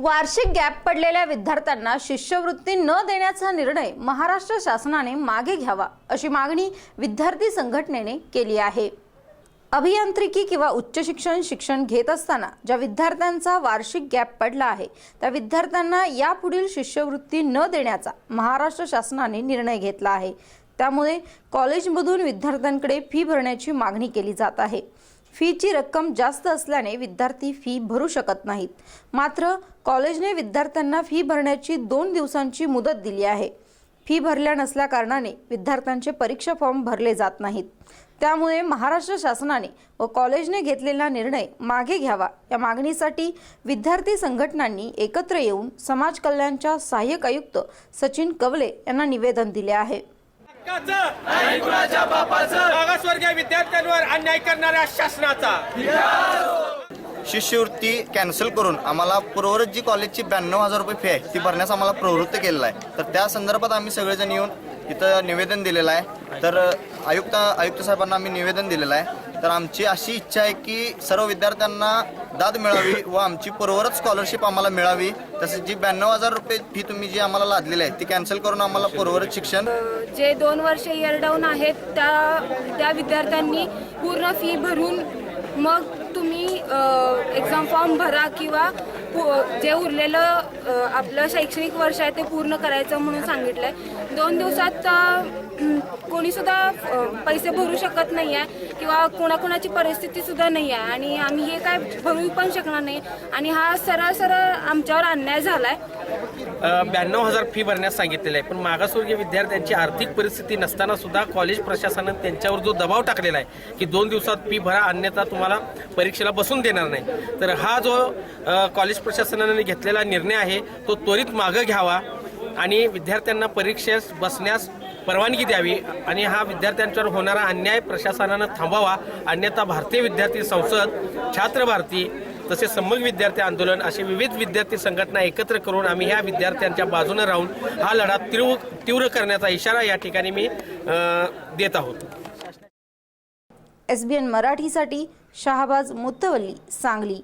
वार्षिक गॅप पडलेल्या विद्यार्थ्यांना शिष्यवृत्ती न देण्याचा निर्णय महाराष्ट्र शासनाने मागे घ्यावा अशी मागणी विद्यार्थी संघटनेने केली आहे. अभियांत्रिकी किंवा उच्च शिक्षण शिक्षण घेत असताना ज्या विद्यार्थ्यांचा वार्षिक गॅप पडला आहे त्या विद्यार्थ्यांना यापुढील शिष्यवृत्ती न देण्याचा महाराष्ट्र शासनाने निर्णय घेतला आहे. त्यामुळे कॉलेजमधून विद्यार्थ्यांकडे फी भरण्याची मागणी केली जात आहे. फीची रक्कम जास्त असल्याने विद्यार्थी फी भरू शकत नाहीत. मात्र कॉलेजने विद्यार्थ्यांना फी भरण्याची दोन दिवसांची मुदत दिली आहे. फी भरल्या नसल्याकारणाने विद्यार्थ्यांचे परीक्षा फॉर्म भरले जात नाहीत. त्यामुळे महाराष्ट्र शासनाने व कॉलेजने घेतलेला निर्णय मागे घ्यावा. या मागणीसाठी विद्यार्थी संघटनांनी एकत्र येऊन समाज कल्याणच्या सहाय्यक आयुक्त सचिन कवले यांना निवेदन दिले आहे. हक्काचं विद्यार्थ्यांवर अन्याय करणाऱ्या शासनाचा. शिष्यवृत्ती कॅन्सल करून आम्हाला पूर्ववत जी कॉलेजची ब्याण्णव हजार रुपये फी आहे. ती भरण्यास आम्हाला प्रवृत्त केलेलं आहे. तर त्या संदर्भात आम्ही सगळेजण येऊन इथं निवेदन दिलेलं आहे. तर आयुक्त आयुक्त साहेबांना आम्ही निवेदन दिलेलं आहे. तर आमची अशी इच्छा आहे की सर्व विद्यार्थ्यांना दाद मिळावी व आमची परवरच स्कॉलरशिप आम्हाला मिळावी. तसेच जी ब्याण्णव हजार रुपये फी तुम्ही जी आम्हाला लादलेली आहे ती कॅन्सल करून आम्हाला पूर्वरत शिक्षण. जे दोन वर्ष इयर डाऊन आहेत त्या त्या विद्यार्थ्यांनी पूर्ण फी भरून मग तुम्ही एक्झाम फॉर्म भरा किंवा जे उरलेलं आपलं शैक्षणिक वर्ष आहे ते पूर्ण करायचं म्हणून सांगितलंय. दोन दिवसात कोणी सुद्धा पैसे भरू शकत नाही आहे किंवा कोणाकोणाची परिस्थिती सुद्धा नाही आहे आणि आम्ही हे काय भरू पण शकणार नाही. आणि हा सरळ सरळ आमच्यावर अन्याय झालाय. ब्याण्णव हजार फी भरण्यास सांगितलेलं आहे. पण मागासवर्गीय विद्यार्थ्यांची आर्थिक परिस्थिती नसताना सुद्धा कॉलेज प्रशासनानं त्यांच्यावर जो दबाव टाकलेला आहे की दोन दिवसात फी भरा अन्यथा तुम्हाला परीक्षेला बसून देणार नाही. तर हा जो कॉलेज प्रशासनाने घेतलेला निर्णय आहे तो त्वरित मागं घ्यावा आणि विद्यार्थ्यांना परीक्षेस बसण्यास परवानगी द्यावी आणि हा विद्यार्थ्यांच्यावर होणारा अन्याय प्रशासनानं थांबवावा. अन्यथा भारतीय विद्यार्थी संसद छात्र भारती तसेच सम्यक विद्यार्थी आंदोलन असे विविध विद्यार्थी संघटना एकत्र करून आम्ही ह्या विद्यार्थ्यांच्या बाजूने राहून हा लढा तीव्र तीव्र करण्याचा इशारा या ठिकाणी मी देत आहोत. एस बी एन मराठीसाठी शहाबाज मुत्तवल्ली सांगली.